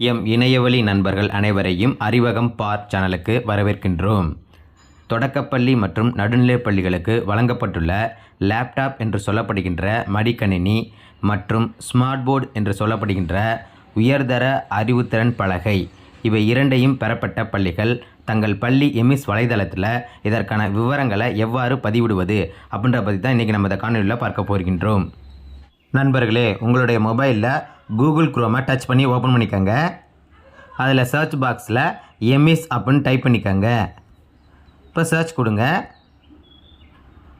M இணையவழி நண்பர்கள் அனைவரையும் அறிவகம் பார் சேனலுக்கு வரவேற்கின்றோம். தொடக்கப்பள்ளி மற்றும் நடுநிலைப் பள்ளிகளுக்கு வழங்கப்பட்டுள்ள லேப்டாப் என்று சொல்லப்படுகின்ற மடிக்கணினி மற்றும் ஸ்மார்ட் போர்டு என்று சொல்லப்படுகின்ற உயர்தர அறிவுத்திறன் பலகை. இவை இரண்டையும் பெறப்பட்ட பள்ளிகள். தங்கள் பள்ளி எமிஸ் வலைதளத்தில் இதற்கான விவரங்களை எவ்வாறு பதிவிடுவது அப்படின்ற பற்றி தான் இன்றைக்கி நம்ம இந்த காணொலியில் பார்க்க போகின்றோம். நண்பர்களே உங்களுடைய மொபைலில் கூகுள் குரோமை டச் பண்ணி ஓப்பன் பண்ணிக்கோங்க. அதில் சர்ச் பாக்ஸில் எம்இஸ் அப்புடின்னு டைப் பண்ணிக்கோங்க. இப்போ சர்ச் கொடுங்க.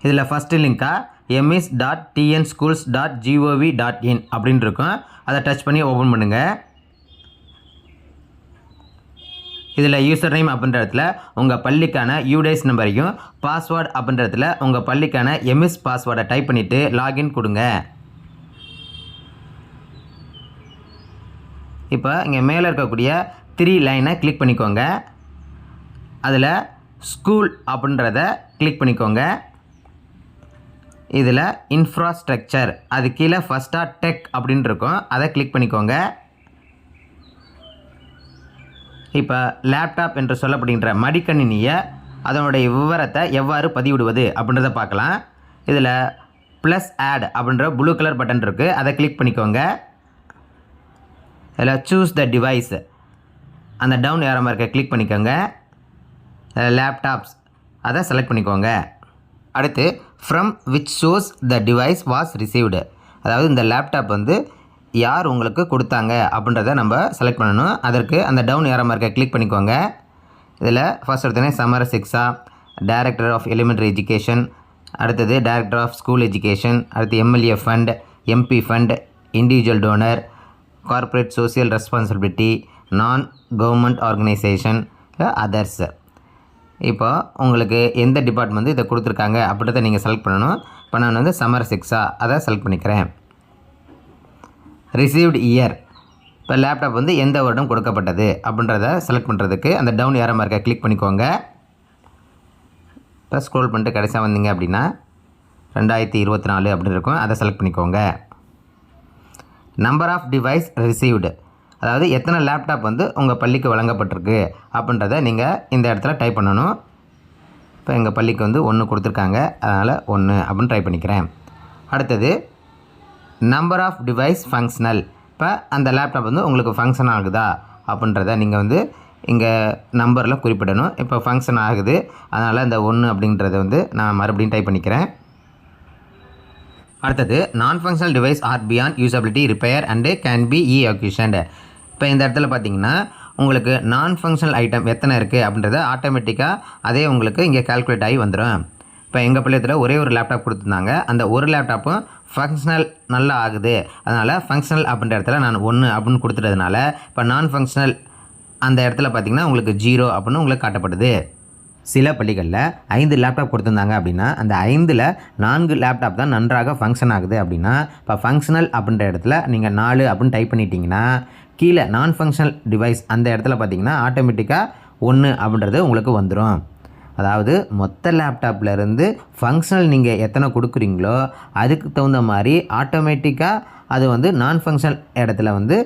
இதில் first லிங்காக EMIS dot TN schools dot GOV dot in அப்படின்னு இருக்கும். அதை டச் பண்ணி ஓப்பன் பண்ணுங்கள் இதில் யூசர் நேம் அப்படின்ற இடத்துல உங்கள் பள்ளிக்கான யூடைஸ் நம்பரையும் பாஸ்வேர்டு அப்படின்ற இடத்துல உங்கள் பள்ளிக்கான எம்எஸ் பாஸ்வேர்டை டைப் பண்ணிவிட்டு லாகின் கொடுங்க. இப்போ இங்கே மேலே இருக்கக்கூடிய த்ரீ லைனை கிளிக் பண்ணிக்கோங்க. அதில் ஸ்கூல் அப்படின்றத கிளிக் பண்ணிக்கோங்க. இதில் இன்ஃப்ராஸ்ட்ரக்சர் அது கீழே ஃபஸ்ட்டாக டெக் அப்படின்னு இருக்கும். அதை கிளிக் பண்ணிக்கோங்க. இப்போ லேப்டாப் என்று சொல்லப்படுகின்ற மடிக்கணினியை அதனுடைய விவரத்தை எவ்வாறு பதிவிடுவது அப்படின்றத பார்க்கலாம். இதில் ப்ளஸ் ஆட் அப்படின்ற ப்ளூ கலர் பட்டன் இருக்குது அதை கிளிக் பண்ணிக்கோங்க. இதில் சூஸ் த டிவைஸ் அந்த டவுன் ஏற மார்க்கை கிளிக் பண்ணிக்கோங்க. லேப்டாப்ஸ் அதை செலக்ட் பண்ணிக்கோங்க. அடுத்து from which shows the device was received அதாவது இந்த லேப்டாப் வந்து யார் உங்களுக்கு கொடுத்தாங்க அப்படின்றத நம்ம செலக்ட் பண்ணணும். அதற்கு அந்த டவுன் ஏற மார்க்கை கிளிக் பண்ணிக்கோங்க. இதில் ஃபர்ஸ்ட் எடுத்தோன்னே Samagra Shiksha director of elementary education அடுத்தது டைரக்டர் ஆஃப் ஸ்கூல் எஜுகேஷன் அடுத்து MLA fund MP fund individual donor corporate social responsibility non government organisation others இப்போ உங்களுக்கு எந்த டிபார்ட்மெண்ட் வந்து இதை கொடுத்துருக்காங்க அப்படின்றத நீங்கள் செலக்ட் பண்ணணும். இப்போ நான் வந்து சம்மர் சிக்ஸா அதை செலக்ட் பண்ணிக்கிறேன். ரிசீவ்டு இயர் இப்போ லேப்டாப் வந்து எந்த வருடம் கொடுக்கப்பட்டது அப்படின்றத செலக்ட் பண்ணுறதுக்கு அந்த டவுன் ஏற மார்க்கை கிளிக் பண்ணிக்கோங்க. இப்போ ஸ்க்ரோல் பண்ணிட்டு கடைசியாக வந்தீங்க அப்படின்னா ரெண்டாயிரத்தி இருபத்தி நாலு அப்படின்னு இருக்கும். அதை செலக்ட் பண்ணிக்கோங்க. நம்பர் ஆஃப் டிவைஸ் ரிசீவ்டு அதாவது எத்தனை லேப்டாப் வந்து உங்கள் பள்ளிக்கு வழங்கப்பட்டிருக்கு அப்படின்றத நீங்கள் இந்த இடத்துல டைப் பண்ணணும். இப்போ எங்கள் பள்ளிக்கு வந்து ஒன்று கொடுத்துருக்காங்க. அதனால் ஒன்று அப்படின்னு ட்ரை பண்ணிக்கிறேன். அடுத்தது நம்பர் ஆஃப் டிவைஸ் ஃபங்க்ஷனல் இப்போ அந்த லேப்டாப் வந்து உங்களுக்கு ஃபங்க்ஷன் ஆகுதா அப்படின்றத நீங்கள் வந்து இங்கே நம்பரில் குறிப்பிடணும். இப்போ ஃபங்க்ஷன் ஆகுது. அதனால் இந்த ஒன்று அப்படின்றத வந்து நான் மறுபடியும் டைப் பண்ணிக்கிறேன். அடுத்தது non functional device are beyond usability repair and can be e auctioned இப்போ இந்த இடத்துல பார்த்தீங்கன்னா உங்களுக்கு நான் ஃபங்க்ஷனல் ஐட்டம் எத்தனை இருக்குது அப்படின்றத ஆட்டோமேட்டிக்காக அதே உங்களுக்கு இங்கே கால்குலேட் ஆகி வந்துடும் இப்போ எங்கள் பள்ளியத்தில் ஒரே ஒரு லேப்டாப் கொடுத்துருந்தாங்க. அந்த ஒரு லேப்டாப்பும் ஃபங்க்ஷனல் நல்லா ஆகுது. அதனால் ஃபங்க்ஷனல் அப்படின்ற இடத்துல நான் ஒன்று அப்படின்னு கொடுத்துட்டதுனால இப்போ நான் ஃபங்க்ஷனல் அந்த இடத்துல பார்த்தீங்கன்னா உங்களுக்கு ஜீரோ அப்படின்னு உங்களுக்கு காட்டப்படுது. சில பள்ளிகளில் ஐந்து லேப்டாப் கொடுத்துருந்தாங்க அப்படின்னா அந்த ஐந்தில் நான்கு லேப்டாப் தான் நன்றாக ஃபங்க்ஷன் ஆகுது அப்படின்னா இப்போ ஃபங்க்ஷனல் அப்படின்ற இடத்துல நீங்கள் நாலு அப்படின்னு டைப் பண்ணிட்டீங்கன்னா கீழே நான் ஃபங்க்ஷனல் டிவைஸ் அந்த இடத்துல பார்த்தீங்கன்னா ஆட்டோமேட்டிக்காக ஒன்று அப்படின்றது உங்களுக்கு வந்துடும் அதாவது மொத்த லேப்டாப்லேருந்து ஃபங்க்ஷனல் நீங்கள் எத்தனை கொடுக்குறீங்களோ அதுக்கு தகுந்த மாதிரி ஆட்டோமேட்டிக்காக அது வந்து நான் ஃபங்க்ஷனல் இடத்துல வந்து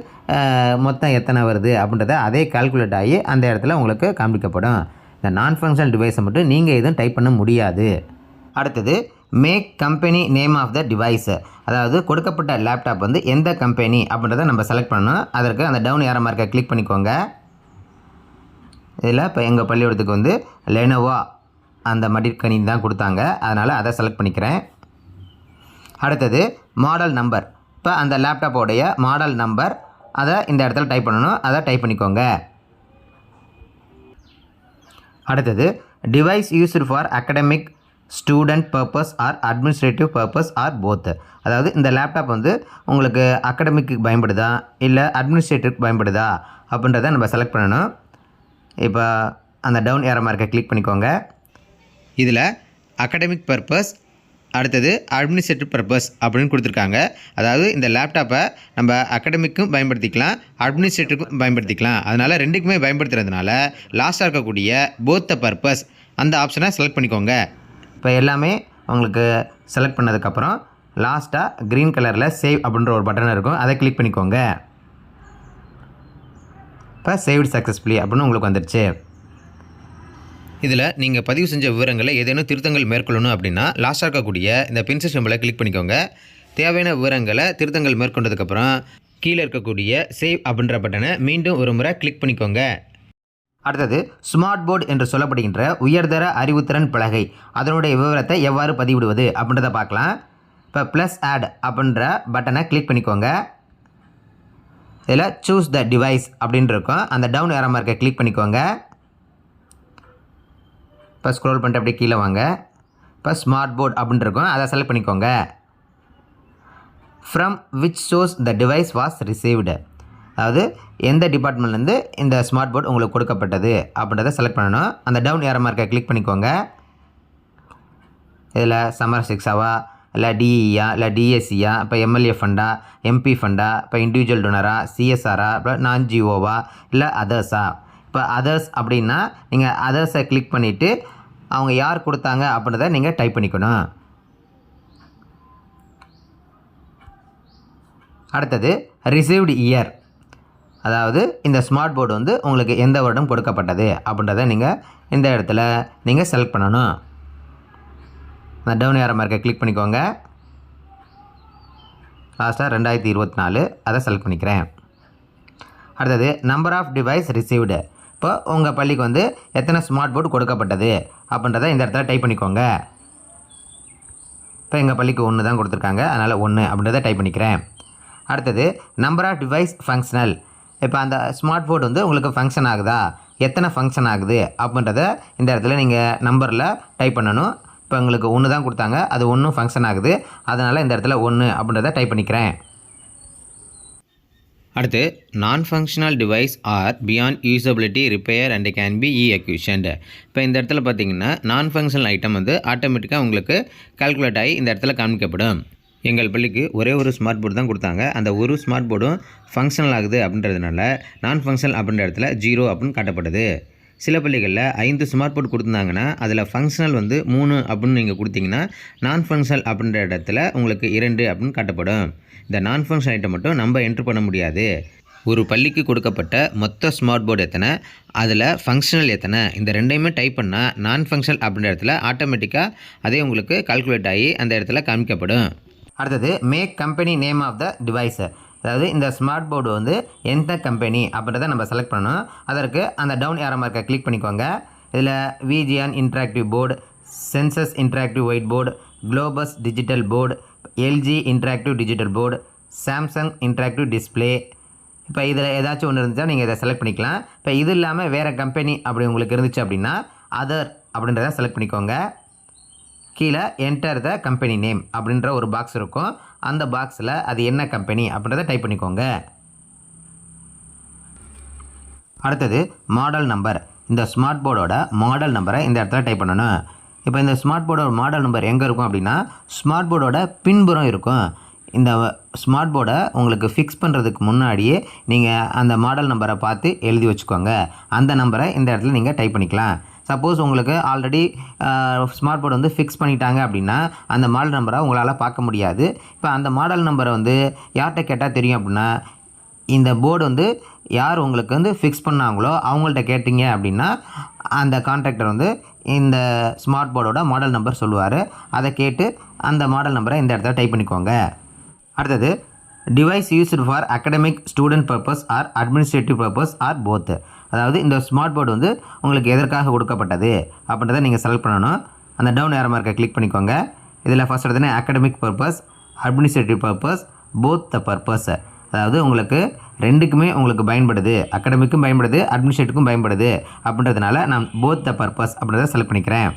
மொத்தம் எத்தனை வருது அப்படின்றத அதே கால்குலேட் ஆகி அந்த இடத்துல உங்களுக்கு காண்பிக்கப்படும். இந்த நான் ஃபங்க்ஷனல் டிவைஸை மட்டும் நீங்கள் எதுவும் டைப் பண்ண முடியாது. அடுத்தது make company name of the device அதாவது கொடுக்கப்பட்ட லேப்டாப் வந்து எந்த கம்பெனி அப்படின்றத நம்ம செலக்ட் பண்ணணும். அதற்கு அந்த டவுன் ஏற மார்க்கை கிளிக் பண்ணிக்கோங்க. இதில் இப்போ எங்கள் பள்ளிக்கூடத்துக்கு வந்து லெனோவா அந்த மடிக்கணினி தான் கொடுத்தாங்க. அதனால் அதை செலக்ட் பண்ணிக்கிறேன். அடுத்தது மாடல் நம்பர் இப்போ அந்த லேப்டாப்போடைய மாடல் நம்பர் அதை இந்த இடத்துல டைப் பண்ணணும். அதை டைப் பண்ணிக்கோங்க. அடுத்தது device used for academic student purpose or administrative purpose or both அதாவது இந்த லேப்டாப் வந்து உங்களுக்கு அகடமிக்கு பயன்படுதா? இல்லை அட்மினிஸ்ட்ரேட்டிவ்க்கு பயன்படுதா? அப்படின்றத நம்ம செலக்ட் பண்ணணும். இப்போ அந்த டவுன் ஏற மார்க்கை கிளிக் பண்ணிக்கோங்க. இதில் அகடமிக் பர்பஸ் அடுத்தது அட்மினிஸ்ட்ரேட்டிவ் பர்பஸ் அப்படின்னு கொடுத்துருக்காங்க. அதாவது இந்த லேப்டாப்பை நம்ம அகடமிக்கும் பயன்படுத்திக்கலாம் அட்மினிஸ்ட்ரேட்டிவ்க்கும் பயன்படுத்திக்கலாம். அதனால் ரெண்டுக்குமே பயன்படுத்துறதுனால லாஸ்ட்டாக இருக்கக்கூடிய போத் த பர்பஸ் அந்த ஆப்ஷனை செலக்ட் பண்ணிக்கோங்க. இப்போ எல்லாமே உங்களுக்கு செலக்ட் பண்ணதுக்கப்புறம் லாஸ்ட்டாக க்ரீன் கலரில் சேவ் அப்படின்ற ஒரு பட்டன் இருக்கும். அதை கிளிக் பண்ணிக்கோங்க. இப்போ சேவ்டு சக்ஸஸ்ஃபுல்லி அப்படின்னு உங்களுக்கு வந்துடுச்சு இதில் நீங்கள் பதிவு செஞ்ச விவரங்களை ஏதேனும் திருத்தங்கள் மேற்கொள்ளணும் அப்படின்னா லாஸ்ட்டாக இருக்கக்கூடிய இந்த பென்சில் சிம்பிளை கிளிக் பண்ணிக்கோங்க. தேவையான விவரங்களை திருத்தங்கள் மேற்கொண்டதுக்கப்புறம் கீழே இருக்கக்கூடிய சேவ் அப்படின்ற பட்டனை மீண்டும் ஒரு முறை கிளிக் பண்ணிக்கோங்க. அடுத்தது ஸ்மார்ட் போர்டு என்று சொல்லப்படுகின்ற உயர்தர அறிவுத்திறன் பலகை அதனுடைய விவரத்தை எவ்வாறு பதிவிடுவது அப்படின்றத பார்க்கலாம். இப்போ ப்ளஸ் ஆட் அப்படின்ற பட்டனை கிளிக் பண்ணிக்கோங்க. இதில் சூஸ் த டிவைஸ் அப்படின்னு இருக்கும். அந்த டவுன் ஏற மார்க்கை கிளிக் பண்ணிக்கோங்க. இப்போ ஸ்க்ரோல் பண்ணிட்டு அப்படியே கீழே வாங்க. இப்போ ஸ்மார்ட் போர்ட் அப்படின்னு இருக்கும். அதை செலக்ட் பண்ணிக்கோங்க. From which source the device was received அதாவது எந்த டிபார்ட்மெண்ட்லேருந்து இந்த ஸ்மார்ட் போர்ட் உங்களுக்கு கொடுக்கப்பட்டது அப்படின்றத செலக்ட் பண்ணணும். அந்த டவுன் ஏற மார்க்கை கிளிக் பண்ணிக்கோங்க. இதில் சம்மர் சிக்ஸாவா இல்லை டிஇயா இல்லை டிஎஸ்சியா இப்போ எம்எல்ஏ ஃபண்டா எம்பி ஃபண்டா இப்போ இண்டிவிஜுவல் டொனரா சிஎஸ்ஆரா இப்போ நான் ஜிஓவா இல்லை அதர்ஸா இப்போ அதர்ஸ் அப்படின்னா நீங்கள் அதர்ஸை கிளிக் பண்ணிவிட்டு அவங்க யார் கொடுத்தாங்க அப்படின்றத நீங்கள் டைப் பண்ணிக்கணும். அடுத்தது ரிசீவ்டு இயர் அதாவது இந்த ஸ்மார்ட் போர்டு வந்து உங்களுக்கு எந்த வருடம் கொடுக்கப்பட்டது அப்படின்றத நீங்கள் இந்த இடத்துல நீங்கள் செலக்ட் பண்ணணும். அந்த டவுன் ஏற மார்க்கை கிளிக் பண்ணிக்கோங்க. லாஸ்ட்டாக ரெண்டாயிரத்தி இருபத்தி நாலு அதை செலக்ட் பண்ணிக்கிறேன். அடுத்தது நம்பர் ஆஃப் டிவைஸ் ரிசீவ்டு இப்போ உங்கள் பள்ளிக்கு வந்து எத்தனை ஸ்மார்ட் போர்டு கொடுக்கப்பட்டது அப்படின்றத இந்த இடத்துல டைப் பண்ணிக்கோங்க. இப்போ எங்கள் பள்ளிக்கு ஒன்று தான் கொடுத்துருக்காங்க. அதனால் ஒன்று அப்படின்றத டைப் பண்ணிக்கிறேன். அடுத்தது நம்பர் ஆஃப் டிவைஸ் ஃபங்க்ஷனல் இப்போ அந்த ஸ்மார்ட் போர்டு வந்து உங்களுக்கு ஃபங்க்ஷன் ஆகுதா? எத்தனை ஃபங்க்ஷன் ஆகுது? அப்படின்றத இந்த இடத்துல நீங்கள் நம்பரில் டைப் பண்ணணும். இப்போ உங்களுக்கு ஒன்று தான் கொடுத்தாங்க. அது ஒன்றும் ஃபங்க்ஷன் ஆகுது. அதனால் இந்த இடத்துல ஒன்று அப்படின்றத டைப் பண்ணிக்கிறேன். அடுத்து non functional device are beyond usability repair and can be e auctioned இப்போ இந்த இடத்துல பார்த்தீங்கன்னா நான் ஃபங்க்ஷனல் ஐட்டம் வந்து ஆட்டோமேட்டிக்காக உங்களுக்கு கால்குலேட் ஆகி இந்த இடத்துல காமிக்கப்படும் எங்கள் பள்ளிக்கு ஒரே ஒரு ஸ்மார்ட் போர்டு தான் கொடுத்தாங்க. அந்த ஒரு ஸ்மார்ட் போர்டும் ஃபங்க்ஷனல் ஆகுது அப்படின்றதுனால நான் ஃபங்க்ஷனல் அப்படின்ற இடத்துல ஜீரோ அப்படின்னு காட்டப்படுது. சில பள்ளிகளில் ஐந்து ஸ்மார்ட் போர்டு கொடுத்துருந்தாங்கன்னா அதில் ஃபங்க்ஷனல் வந்து மூணு அப்படின்னு நீங்கள் கொடுத்தீங்கன்னா நான் ஃபங்க்ஷனல் அப்படின்ற இடத்துல உங்களுக்கு இரண்டு அப்படின்னு காட்டப்படும். இந்த நான் ஃபங்க்ஷன் ஐட்டம் மட்டும் நம்ம என்ட்ரு பண்ண முடியாது. ஒரு பள்ளிக்கு கொடுக்கப்பட்ட மொத்த ஸ்மார்ட் போர்டு எத்தனை அதில் ஃபங்க்ஷனல் எத்தனை இந்த ரெண்டையுமே டைப் பண்ணால் நான் ஃபங்க்ஷனல் அப்படின்ற இடத்துல ஆட்டோமேட்டிக்காக அதே உங்களுக்கு கால்குலேட் ஆகி அந்த இடத்துல காமிக்கப்படும். அடுத்தது make company name of the டிவைஸர் அதாவது இந்த ஸ்மார்ட் போர்டு வந்து எந்த கம்பெனி அப்படின்றத நம்ம செலக்ட் பண்ணணும். அதற்கு அந்த டவுன் ஏற மார்க்கை கிளிக் பண்ணிக்கோங்க. இதில் VGN interactive board Senses interactive white board Globus digital board LG interactive digital board Samsung interactive display இப்போ இதில் ஏதாச்சும் ஒன்று இருந்துச்சா நீங்கள் இதை செலக்ட் பண்ணிக்கலாம். இப்போ இது இல்லாமல் வேறு கம்பெனி அப்படி உங்களுக்கு இருந்துச்சு அப்படின்னா அதர் அப்படின்றத செலக்ட் பண்ணிக்கோங்க. கீழே என்டர் த கம்பெனி நேம் அப்படின்ற ஒரு பாக்ஸ் இருக்கும். அந்த பாக்ஸில் அது என்ன கம்பெனி அப்படின்றத டைப் பண்ணிக்கோங்க. அடுத்தது மாடல் நம்பர் இந்த ஸ்மார்ட் போர்டோட மாடல் நம்பரை இந்த இடத்துல டைப் பண்ணணும். இப்போ இந்த ஸ்மார்ட் போர்டோட மாடல் நம்பர் எங்கே இருக்கும் அப்படின்னா ஸ்மார்ட் போர்டோட பின்புறம் இருக்கும். இந்த ஸ்மார்ட் போர்டை உங்களுக்கு ஃபிக்ஸ் பண்ணுறதுக்கு முன்னாடியே நீங்கள் அந்த மாடல் நம்பரை பார்த்து எழுதி வச்சுக்கோங்க. அந்த நம்பரை இந்த இடத்துல நீங்கள் டைப் பண்ணிக்கலாம். சப்போஸ் உங்களுக்கு ஆல்ரெடி ஸ்மார்ட் போர்டு வந்து ஃபிக்ஸ் பண்ணிட்டாங்க அப்படின்னா அந்த மாடல் நம்பரை உங்களால் பார்க்க முடியாது. இப்போ அந்த மாடல் நம்பரை வந்து யார்கிட்ட கேட்டால் தெரியும் அப்படின்னா இந்த போர்டு வந்து யார் உங்களுக்கு வந்து ஃபிக்ஸ் பண்ணாங்களோ அவங்கள்ட்ட கேட்டிங்க அப்படின்னா அந்த கான்ட்ராக்டர் வந்து இந்த ஸ்மார்ட் போர்டோட மாடல் நம்பர் சொல்லுவார். அதை கேட்டு அந்த மாடல் நம்பரை இந்த இடத்துல டைப் பண்ணிக்கோங்க. அடுத்தது device used for academic student purpose or administrative purpose or both அதாவது இந்த ஸ்மார்ட் போர்டு வந்து உங்களுக்கு எதற்காக கொடுக்கப்பட்டது அப்படின்றத நீங்கள் செலக்ட் பண்ணணும். அந்த டவுன் ஏற மார்க்கை கிளிக் பண்ணிக்கோங்க. இதில் ஃபஸ்ட் எடுத்தோன்னே academic purpose administrative purpose both the purpose அதாவது உங்களுக்கு ரெண்டுக்குமே உங்களுக்கு பயன்படுது. அகடமிக்கும் பயன்படுது அட்மினிஸ்ட்ரேட்டிவ்க்கும் பயன்படுது அப்படின்றதுனால நான் போத் த பர்பஸ் அப்படின்றத செலக்ட் பண்ணிக்கிறேன்.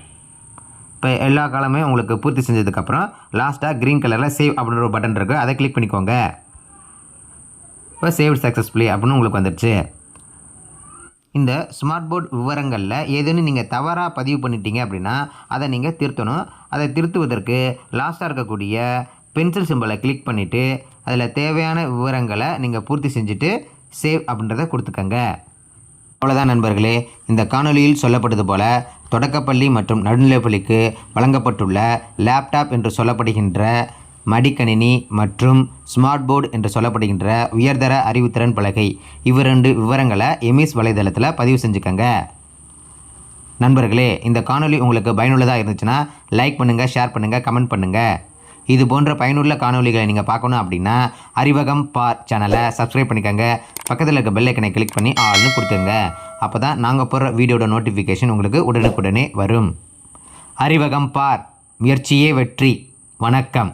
இப்போ எல்லா காலமே உங்களுக்கு பூர்த்தி செஞ்சதுக்கப்புறம் லாஸ்ட்டாக க்ரீன் கலரில் சேவ் அப்படின்ற ஒரு பட்டன் இருக்குது அதை கிளிக் பண்ணிக்கோங்க. இப்போ சேவ் சக்ஸஸ்ஃபுல்லி அப்படின்னு உங்களுக்கு வந்துடுச்சு இந்த ஸ்மார்ட் போர்ட் விவரங்களில் ஏதேனும் நீங்கள் தவறாக பதிவு பண்ணிட்டீங்க அப்படின்னா அதை நீங்கள் திருத்தணும். அதை திருத்துவதற்கு லாஸ்ட்டாக இருக்கக்கூடிய பென்சில் சிம்பிளை கிளிக் பண்ணிவிட்டு அதில் தேவையான விவரங்களை நீங்கள் பூர்த்தி செஞ்சுட்டு சேவ் அப்படின்றத கொடுத்துக்கங்க. அவ்வளோதான் நண்பர்களே. இந்த காணொளியில் சொல்லப்பட்டது போல தொடக்கப்பள்ளி மற்றும் நடுநிலைப்பள்ளிக்கு வழங்கப்பட்டுள்ள லேப்டாப் என்று சொல்லப்படுகின்ற மடிக்கணினி மற்றும் ஸ்மார்ட் போர்டு என்று சொல்லப்படுகின்ற உயர்தர அறிவுத்திறன் பலகை. இவ்விரண்டு விவரங்களை எமிஸ் வலைதளத்தில் பதிவு செஞ்சுக்கங்க. நண்பர்களே இந்த காணொளி உங்களுக்கு பயனுள்ளதாக இருந்துச்சுன்னா லைக் பண்ணுங்கள் ஷேர் பண்ணுங்கள் கமெண்ட் பண்ணுங்கள் இது போன்ற பயனுள்ள காணொளிகளை நீங்கள் பார்க்கணும் அப்படின்னா அறிவகம் பார் சேனலை சப்ஸ்கிரைப் பண்ணிக்கோங்க. பக்கத்தில் இருக்க பெல் ஐக்கனை கிளிக் பண்ணி ஆள்னு கொடுத்துங்க அப்போ தான் நாங்கள் போடுற வீடியோட நோட்டிஃபிகேஷன் உங்களுக்கு உடனுக்குடனே வரும். அறிவகம் பார் முயற்சியே வெற்றி. வணக்கம்.